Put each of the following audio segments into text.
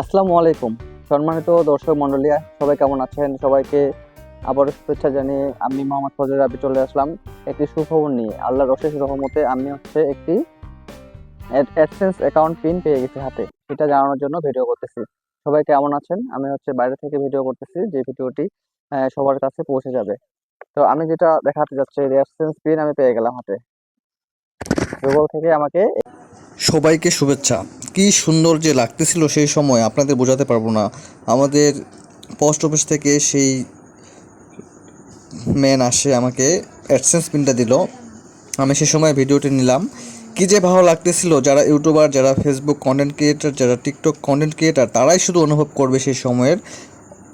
আসসালামু আলাইকুম। সম্মানিত দর্শক মন্ডলী সবাই কেমন আছেন? সবাইকে আবারও শুভেচ্ছা জানিয়ে আমি মোহাম্মদ ফজল রাবি চলে আসলাম একটি সুখবর নিয়ে। আল্লাহর অশেষ রহমতে আমি হচ্ছে একটি অ্যাডসেন্স অ্যাকাউন্ট পিন পেয়ে গেছি হাতে। সেটা জানানোর জন্য ভিডিও করতেছি। সবাই কেমন আছেন? আমি হচ্ছে বাইরে থেকে ভিডিও করতেছি, যে ভিডিওটি সবার কাছে পৌঁছে যাবে। তো আমি যেটা দেখাতে যাচ্ছি অ্যাডসেন্স পিন আমি পেয়ে গেলাম হাতে। গুগল থেকে আমাকে সবাইকে শুভেচ্ছা। কি সুন্দর যে লাগতেছিল সেই সময়, আপনাদের বোঝাতে পারব না। আমাদের পোস্ট অফিস থেকে সেই ম্যান আসে, আমাকে অ্যাডসেন্স পিনটা দিল। আমি সে সময় ভিডিওটি নিলাম। কি যে ভালো লাগতেছিল, যারা ইউটিউবার যারা ফেসবুক কন্টেন্ট ক্রিয়েটার যারা টিকটক কন্টেন্ট ক্রিয়েটার তারাই শুধু অনুভব করবে সেই সময়ের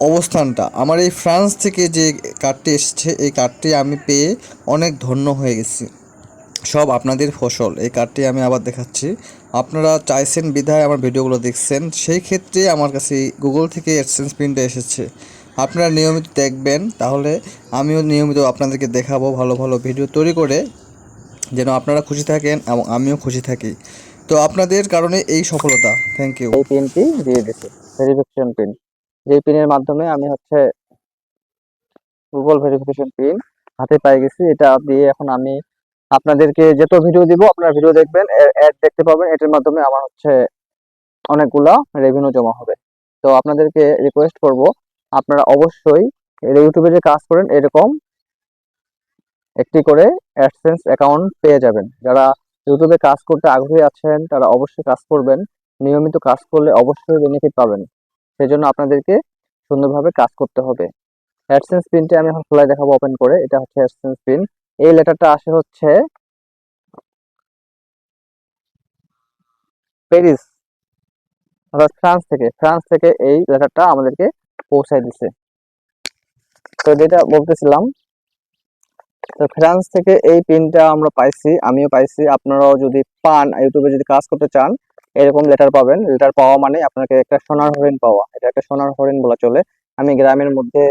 অবস্থানটা। আমার এই ফ্রান্স থেকে যে কার্ডটি এসেছে, এই কার্ডটি আমি পেয়ে অনেক ধন্য হয়ে গেছি। সব আপনাদের ফসল। এই কার্ডটি আমি আবার দেখাচ্ছি। আপনারা চাইছেন বিধায় আমার ভিডিওগুলো দেখছেন, সেই ক্ষেত্রে আমার কাছে গুগল থেকে অ্যাডসেন্স প্রিন্টটা এসেছে। আপনারা নিয়মিত দেখবেন, তাহলে আমিও নিয়মিত আপনাদেরকে দেখাবো ভালো ভালো ভিডিও তৈরি করে, যেন আপনারা খুশি থাকেন এবং আমিও খুশি থাকি। তো আপনাদের কারণে এই সফলতা। থ্যাংক ইউ এই পিনটি দিয়ে দিছি ভেরিফিকেশন পিন যে পিনের মাধ্যমে আমি হচ্ছে গুগল ভেরিফিকেশন পিন হাতে পেয়ে গেছি, এটা দিয়ে এখন আমি আপনাদেরকে যত ভিডিও দিব, আপনারা ভিডিও দেখবেন অ্যাড দেখতে পাবেন, এটার মাধ্যমে আমার হচ্ছে অনেকগুলা রেভিনিউ জমা হবে। তো আপনাদেরকে রিকোয়েস্ট করব, আপনারা অবশ্যই ইউটিউবে যে কাজ করেন, এরকম একটি করে অ্যাডসেন্স অ্যাকাউন্ট পেয়ে যাবেন। যারা ইউটিউবে কাজ করতে আগ্রহী আছেন, তারা অবশ্যই কাজ করবেন। নিয়মিত কাজ করলে অবশ্যই বেনিফিট পাবেন। সেজন্য আপনাদেরকে সুন্দরভাবে কাজ করতে হবে। অ্যাডসেন্স পিনটি আমি এখন খোলায় দেখাবো ওপেন করে। এটা হচ্ছে অ্যাডসেন্স পিন এই লেটারটা আসে হচ্ছে প্যারিস, অর্থাৎ ফ্রান্স থেকে। ফ্রান্স থেকে এই লেটারটা আমাদেরকে পৌঁছায় দিছে। তো যেটা বলতেছিলাম, তো ফ্রান্স থেকে এই পিনটা আমরা পাইছি, আমিও পাইছি। আপনারাও যদি পান, ইউটিউবে যদি কাজ করতে চান, এরকম লেটার পাবেন। লেটার পাওয়া মানে আপনাকে একটা সোনার হরিণ পাওয়া। এটা একটা সোনার হরিণ বলা চলে। আমি গ্রামের মধ্যে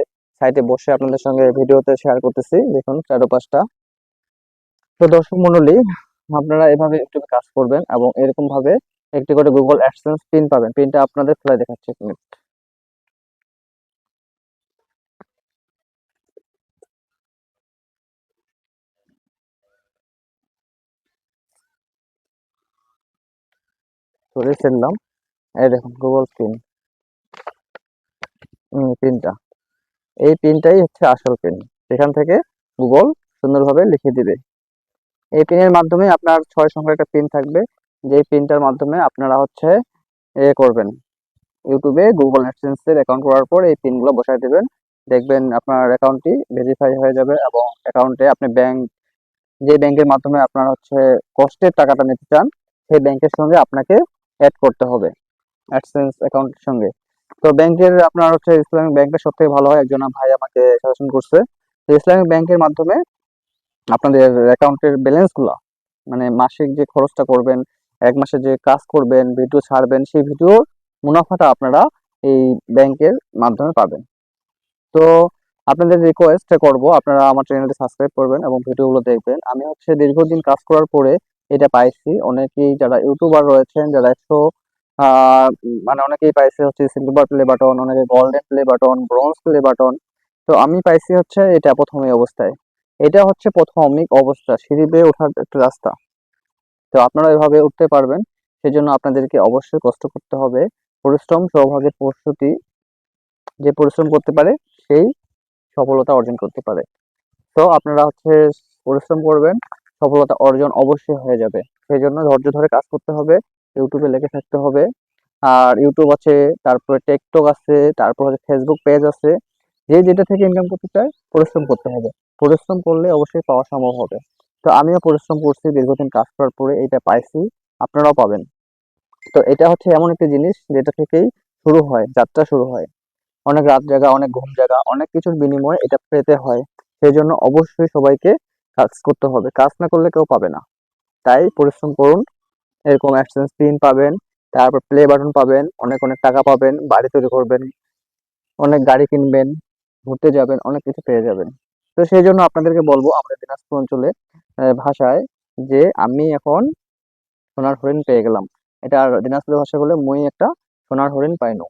সাইটে বসে আপনাদের সঙ্গে ভিডিওতে শেয়ার করতেছি। দেখুন, চারোপাশটা। তো দর্শক মন্ডলী, আপনারা এভাবে ইউটিউবে কাজ করবেন এবং এরকম ভাবে একটি করে গুগল অ্যাডসেন্স পিন পাবেন। পিনটা আপনাদের খোলা দেখাচ্ছি এক মিনিট গুগল পিন পিনটা এই পিনটাই হচ্ছে আসল পিন এখান থেকে গুগল সুন্দরভাবে লিখে দিবে। এই পিনের মাধ্যমে আপনার ছয় সংখ্যার একটা পিন থাকবে। যে পিনটার মাধ্যমে আপনারা হচ্ছে এ করবেন। ইউটিউবে গুগল অ্যাডসেন্সের অ্যাকাউন্ট করার পর এই পিনগুলো বসায় দেবেন। দেখবেন আপনার অ্যাকাউন্টটি ভেরিফাই হয়ে যাবে এবং অ্যাকাউন্টে আপনি ব্যাংক যে ব্যাংকের মাধ্যমে আপনার হচ্ছে কষ্টের টাকাটা নিতে চান, সেই ব্যাংকের সঙ্গে আপনাকে অ্যাড করতে হবে অ্যাডসেন্স অ্যাকাউন্টের সঙ্গে। তো ব্যাংকের আপনার হচ্ছে ইসলামিক ব্যাংকটা সব থেকে ভালো হয়। একজন ভাই আমাকে সাজেশন করছে। ইসলামিক ব্যাংকের মাধ্যমে আপনাদের অ্যাকাউন্টের ব্যালেন্সগুলো মানে মাসিক যে খরচটা করবেন, এক মাসে যে কাজ করবেন ভিডিও ছাড়বেন, সেই ভিডিওর মুনাফাটা আপনারা এই ব্যাংকের মাধ্যমে পাবেন। তো আপনাদের রিকোয়েস্ট করব, আপনারা আমার চ্যানেলটি সাবস্ক্রাইব করবেন এবং ভিডিওগুলো দেখবেন। আমি হচ্ছে দীর্ঘদিন কাজ করার পরে এটা পাইছি। অনেকেই যারা ইউটিউবার রয়েছেন, যারা একশো মানে অনেকেই পাইছে হচ্ছে সিলভার প্লে বাটন অনেকে golden play button bronze play button তো আমি পাইছি হচ্ছে এটা প্রথম অবস্থায়। এটা হচ্ছে প্রাথমিক অবস্থা, সিঁড়ি বেয়ে ওঠার একটা রাস্তা। তো আপনারা এভাবে উঠতে পারবেন, সেজন্য আপনাদেরকে অবশ্যই কষ্ট করতে হবে। পরিশ্রম, সৌভাগ্যের প্রস্তুতি যে পরিশ্রম করতে পারে, সেই সফলতা অর্জন করতে পারে। তো আপনারা হচ্ছে পরিশ্রম করবেন, সফলতা অর্জন অবশ্যই হয়ে যাবে। সেই জন্য ধৈর্য ধরে কাজ করতে হবে, ইউটিউবে লেগে থাকতে হবে। আর ইউটিউব আছে, তারপরে টিকটক আছে, তারপর হচ্ছে ফেসবুক পেজ আছে। যে যেটা থেকে ইনকাম করতে চায়, পরিশ্রম করতে হবে। পরিশ্রম করলে অবশ্যই পাওয়া সম্ভব হবে। তো আমিও পরিশ্রম করছি, দীর্ঘদিন কাজ করার পরে এটা পাইছি, আপনারাও পাবেন। তো এটা হচ্ছে এমন একটি জিনিস যেটা থেকেই শুরু হয়, যাত্রা শুরু হয়। অনেক রাত জায়গা অনেক ঘুম জায়গা অনেক কিছুর বিনিময়ে এটা পেতে হয়। সেই জন্য অবশ্যই সবাইকে কাজ করতে হবে। কাজ না করলে কেউ পাবে না। তাই পরিশ্রম করুন। এরকম অ্যাডসেন্স পিন পাবেন, তারপর প্লে বাটন পাবেন, অনেক অনেক টাকা পাবেন, বাড়ি তৈরি করবেন, অনেক গাড়ি কিনবেন, ঘুরতে যাবেন, অনেক কিছু পেয়ে যাবেন। তো সেই জন্য আপনাদেরকে বলব আমাদের দিনাজপুর অঞ্চলে ভাষায় যে আমি এখন সোনার হরিণ পেয়ে গেলাম। এটা আর দিনাজপুরের ভাষা বলে মই একটা সোনার হরিণ পাইনো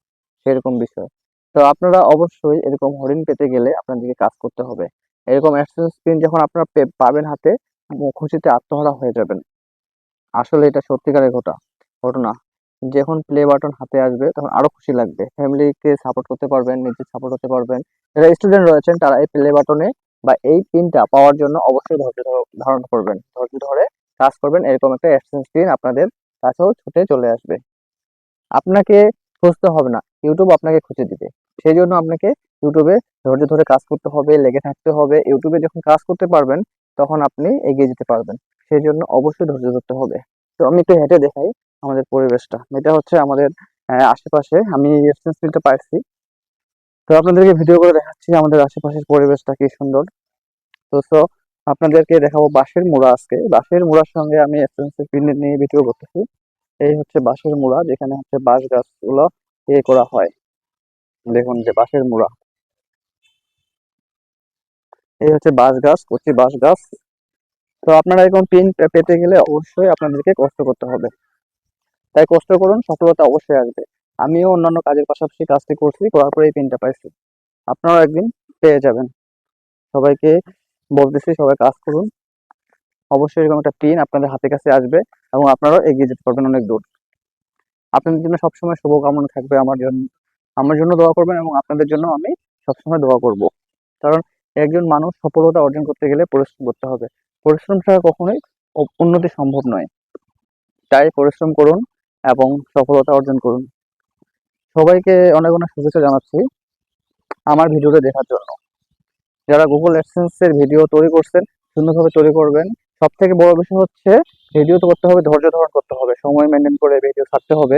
সেরকম বিষয়। তো আপনারা অবশ্যই এরকম হরিণ পেতে গেলে আপনাদেরকে কাজ করতে হবে। এরকম অ্যাডসেন্স পিন যখন আপনারা পাবেন হাতে খুশিতে আত্মহারা হয়ে যাবেন। আসলে এটা সত্যিকারের ঘটা, ঘটনা। যখন প্লে বাটন হাতে আসবে, তখন আরও খুশি লাগবে। ফ্যামিলিকে সাপোর্ট করতে পারবেন নিজে সাপোর্ট করতে পারবেন। যারা স্টুডেন্ট রয়েছেন, তারা এই প্লে বাটনে বা এই পিনটা পাওয়ার জন্য অবশ্যই ধৈর্য ধারণ করবেন। ধৈর্য ধরে কাজ করবেন, এরকম একটা অ্যাডসেন্স পিন আপনাদের কাছেও ছুটে চলে আসবে। আপনাকে খুঁজতে হবে না ইউটিউব আপনাকে খুঁজে দিবে। সেই জন্য আপনাকে ইউটিউবে ধৈর্য ধরে কাজ করতে হবে, লেগে থাকতে হবে। ইউটিউবে যখন কাজ করতে পারবেন, তখন আপনি এগিয়ে যেতে পারবেন। সেই জন্য অবশ্যই ধৈর্য ধরতে হবে। তো আমি একটু হেঁটে দেখাই আমাদের পরিবেশটা। এটা হচ্ছে আমাদের আশেপাশে আমি রেফারেন্স ফিলটা পাইছি। তো আপনাদেরকে ভিডিও করে দেখাচ্ছি আমাদের আশেপাশের পরিবেশটা কি সুন্দর। তো সো আপনাদেরকে দেখাবো বাঁশের মুড়া আজকে। বাঁশের মুড়ার সঙ্গে আমি নিয়ে ভিডিও করতেছি। এই হচ্ছে বাঁশের মুড়া, যেখানে হচ্ছে বাঁশ গাছগুলো এ করা হয়। দেখুন যে বাঁশের মুড়া। এই হচ্ছে বাঁশ গাছ, কচি বাঁশ গাছ। তো আপনারা এরকম পিন পেতে গেলে অবশ্যই আপনাদেরকে কষ্ট করতে হবে। তাই কষ্ট করুন, সফলতা অবশ্যই আসবে। আমিও অন্যান্য কাজের পাশাপাশি কাজটি করছি, করার পরে এই পিনটা পাইছি। আপনারাও একদিন পেয়ে যাবেন। সবাইকে বলতেছি, সবাই কাজ করুন। অবশ্যই এরকম একটা পিন আপনাদের হাতের কাছে আসবে এবং আপনারাও এগিয়ে যেতে পারবেন অনেক দূর। আপনাদের জন্য সবসময় শুভকামনা থাকবে আমার জন্য আমার জন্য দোয়া করবেন এবং আপনাদের জন্য আমি সবসময় দোয়া করব। কারণ একজন মানুষ সফলতা অর্জন করতে গেলে পরিশ্রম করতে হবে। পরিশ্রম ছাড়া কখনোই উন্নতি সম্ভব নয়। তাই পরিশ্রম করুন এবং সফলতা অর্জন করুন। সবাইকে অনেক অনেক শুভেচ্ছা জানাচ্ছি আমার ভিডিওটা দেখার জন্য। যারা গুগল অ্যাডসেন্স এর ভিডিও তৈরি করছেন, সুন্দরভাবে তৈরি করবেন। সব থেকে বড় বিষয় হচ্ছে, ভিডিও তো করতে হবে, ধৈর্য ধারণ করতে হবে, সময় মেনটেন করে ভিডিও ছাড়তে হবে।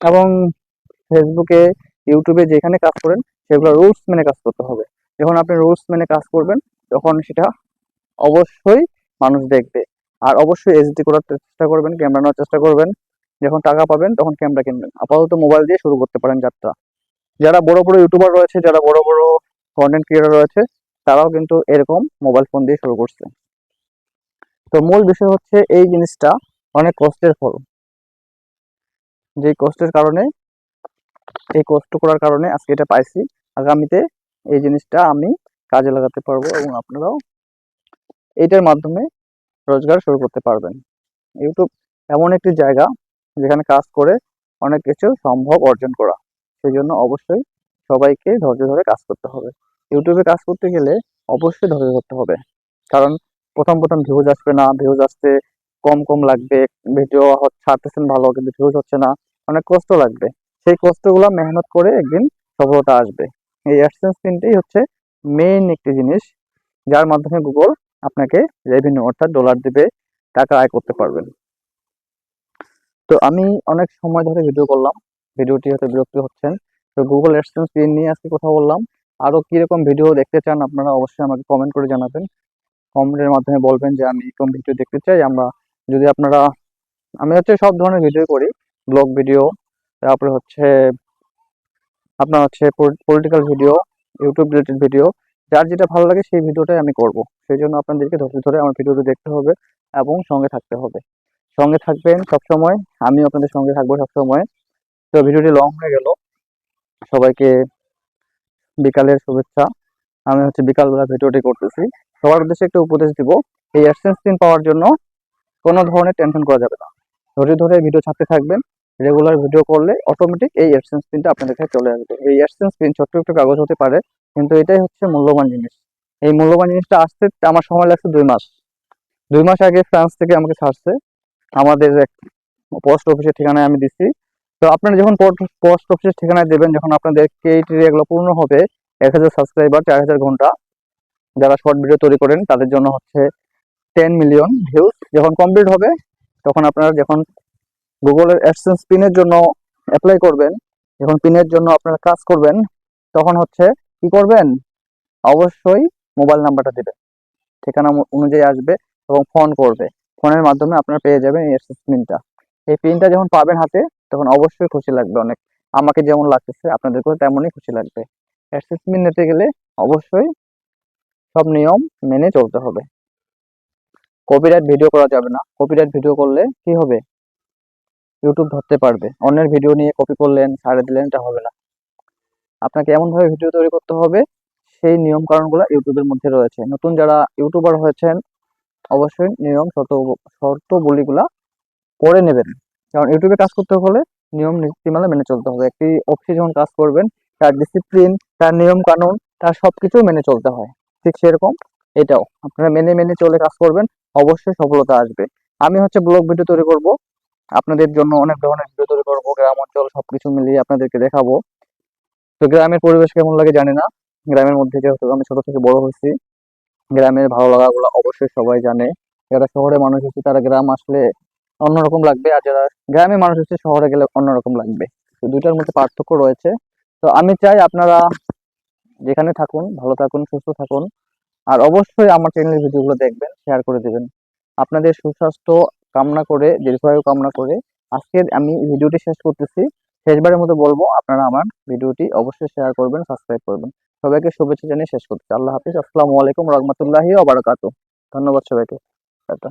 এবং ফেসবুকে ইউটিউবে যেখানে কাজ করেন, সেগুলো রুলস মেনে কাজ করতে হবে। যখন আপনি রুলস মেনে কাজ করবেন, তখন সেটা অবশ্যই মানুষ দেখবে। আর অবশ্যই এইচডি করার চেষ্টা করবেন ক্যামেরা নেওয়ার চেষ্টা করবেন। যখন টাকা পাবেন, তখন ক্যামেরা কিনবেন। আপাতত মোবাইল দিয়ে শুরু করতে পারেন যাত্রা। যারা বড় বড় ইউটিউবার রয়েছে, যারা বড় বড় কন্টেন্ট ক্রিয়েটর রয়েছে, তারাও কিন্তু এরকম মোবাইল ফোন দিয়ে শুরু করছে। তো মূল বিষয় হচ্ছে, এই জিনিসটা অনেক কষ্টের ফল। যে কষ্টের কারণে, এই কষ্ট করার কারণে আজকে এটা পাইছি। আগামীতে এই জিনিসটা আমি কাজে লাগাতে পারব এবং আপনারাও এইটার মাধ্যমে রোজগার শুরু করতে পারবেন। ইউটিউব এমন একটি জায়গা যেখানে কাজ করে অনেক কিছু সম্ভব অর্জন করা। সেই জন্য অবশ্যই সবাইকে ধৈর্য ধরে কাজ করতে হবে। ইউটিউবে কাজ করতে গেলে অবশ্যই ধৈর্য ধরতে হবে। কারণ প্রথম প্রথম ভিউজ আসবে না ভিউজ আসতে কম কম লাগবে। ভিডিও ছাড়তেছেন ভালো, কিন্তু ভিউজ হচ্ছে না। অনেক কষ্ট লাগবে। সেই কষ্টগুলো মেহনত করে একদিন সফলতা আসবে। এই অ্যাডসেন্স পিনটাই হচ্ছে মেইন একটি জিনিস, যার মাধ্যমে গুগল আপনাকে রেভিনিউ অর্থাৎ ডলার দিবে, টাকা আয় করতে পারবেন। তো আমি অনেক সময় ধরে ভিডিও করলাম। ভিডিওটি হয়তো বিরক্তি হচ্ছেন। তো গুগল অ্যাডসেন্স নিয়ে আজকে কথা বললাম। আরও কীরকম ভিডিও দেখতে চান আপনারা অবশ্যই আমাকে কমেন্ট করে জানাবেন। কমেন্টের মাধ্যমে বলবেন যে আমি এরকম ভিডিও দেখতে চাই। আমরা যদি আপনারা, আমি হচ্ছে সব ধরনের ভিডিও করি। ব্লগ ভিডিও তারপরে হচ্ছে আপনার হচ্ছে political video YouTube related video যার যেটা ভালো লাগে সেই ভিডিওটাই আমি করব। সেই জন্য আপনাদেরকে ধৈর্য ধরে আমার ভিডিওটা দেখতে হবে এবং সঙ্গে থাকতে হবে। সঙ্গে থাকবেন সবসময়, আমিও আপনাদের সঙ্গে থাকব সবসময়। তো ভিডিওটি লং হয়ে গেল। সবাইকে বিকালের শুভেচ্ছা। আমি হচ্ছে বিকালবেলা ভিডিওটি করতেছি। সবার উদ্দেশ্যে একটা উপদেশ দিব, এই অ্যাডসেন্স পিন পাওয়ার জন্য কোনো ধরনের টেনশন করা যাবে না। ধৈর্য ধরে ভিডিও ছাড়তে থাকবেন রেগুলার ভিডিও করলে অটোমেটিক এই অ্যাডসেন্স পিনটা আপনাদের কাছে চলে আসবে। এই অ্যাডসেন্স পিন ছোট্ট একটু কাগজ হতে পারে, কিন্তু এটাই হচ্ছে মূল্যবান জিনিস। এই মূল্যবান জিনিসটা আসতে আমার সময় লাগছে দুই মাস। দুই মাস আগে ফ্রান্স থেকে আমাকে ছাড়ছে। আমাদের পোস্ট অফিসের ঠিকানায় আমি দিচ্ছি। তো আপনারা যখন পোস্ট অফিসের ঠিকানায় দেবেন, যখন আপনাদের কেইটি এগুলো পূর্ণ হবে, এক হাজার সাবস্ক্রাইবার চার হাজার ঘণ্টা যারা শর্ট ভিডিও তৈরি করেন, তাদের জন্য হচ্ছে টেন মিলিয়ন ভিউজ যখন কমপ্লিট হবে, তখন আপনারা যখন গুগলের অ্যাডসেন্স পিনের জন্য অ্যাপ্লাই করবেন, যখন পিনের জন্য আপনারা কাজ করবেন, তখন হচ্ছে কি করবেন? অবশ্যই মোবাইল নাম্বারটা দেবেন। ঠিকানা অনুযায়ী আসবে এবং ফোন করবে। ফোনের মাধ্যমে আপনারা পেয়ে যাবেন এই অ্যাডসেন্স পিনটা এই পিনটা যখন পাবেন হাতে, তখন অবশ্যই খুশি লাগবে অনেক। আমাকে যেমন লাগতেছে, আপনাদেরকেও তেমনই খুশি লাগবে। অ্যাডসেন্স পিন নিতে গেলে অবশ্যই সব নিয়ম মেনে চলতে হবে। কপিরাইট ভিডিও করা যাবে না। কপিরাইট ভিডিও করলে কি হবে? ইউটিউব ধরতে পারবে। অন্যের ভিডিও নিয়ে কপি করলেন, ছাড়ে দিলেন, এটা হবে না। আপনাকে এমনভাবে ভিডিও তৈরি করতে হবে, সেই নিয়ম কানুনগুলো ইউটিউবের মধ্যে রয়েছে। নতুন যারা ইউটিউবার হয়েছেন অবশ্যই নিয়ম শর্ত শর্তবলীগুলা পড়ে নেবেন। কারণ ইউটিউবে কাজ করতে হলে নিয়ম নীতিমালা মেনে চলতে হবে। একটি অফিসে যখন কাজ করবেন, তার ডিসিপ্লিন তার নিয়ম কানুন, তার সবকিছু মেনে চলতে হয়। ঠিক সেরকম এটাও। আপনারা মেনে মেনে চলে কাজ করবেন, অবশ্যই সফলতা আসবে। আমি হচ্ছে ব্লগ ভিডিও তৈরি করব। আপনাদের জন্য অনেক ধরনের ভিডিও তৈরি করব, গ্রাম অঞ্চল সবকিছু মিলিয়ে আপনাদেরকে দেখাবো। তো গ্রামের পরিবেশ কেমন লাগে জানি না। গ্রামের মধ্যে যেহেতু আমি ছোট থেকে বড় হয়েছি গ্রামের ভালো লাগাগুলো অবশ্যই সবাই জানে। যারা শহরে মানুষ হচ্ছে, তারা গ্রাম আসলে অন্যরকম লাগবে আর যারা গ্রামে মানুষ হচ্ছে, শহরে গেলে অন্যরকম লাগবে। তো দুইটার মধ্যে পার্থক্য রয়েছে। তো আমি চাই আপনারা যেখানে থাকুন, ভালো থাকুন, সুস্থ থাকুন। আর অবশ্যই আমার চ্যানেলের ভিডিওগুলো দেখবেন শেয়ার করে দেবেন। আপনাদের সুস্বাস্থ্য কামনা করে, দীর্ঘায়ু কামনা করে আজকের আমি ভিডিওটি শেষ করতেছি। শেষবারের মতো বলব, আপনারা আমার ভিডিওটি অবশ্যই শেয়ার করবেন সাবস্ক্রাইব করবেন। সবাইকে শুভেচ্ছা জানিয়ে শেষ করছি। আল্লাহ হাফিজ। আসসালামু আলাইকুম রহমতুল্লাহি ধন্যবাদ সবাইকে। টাটা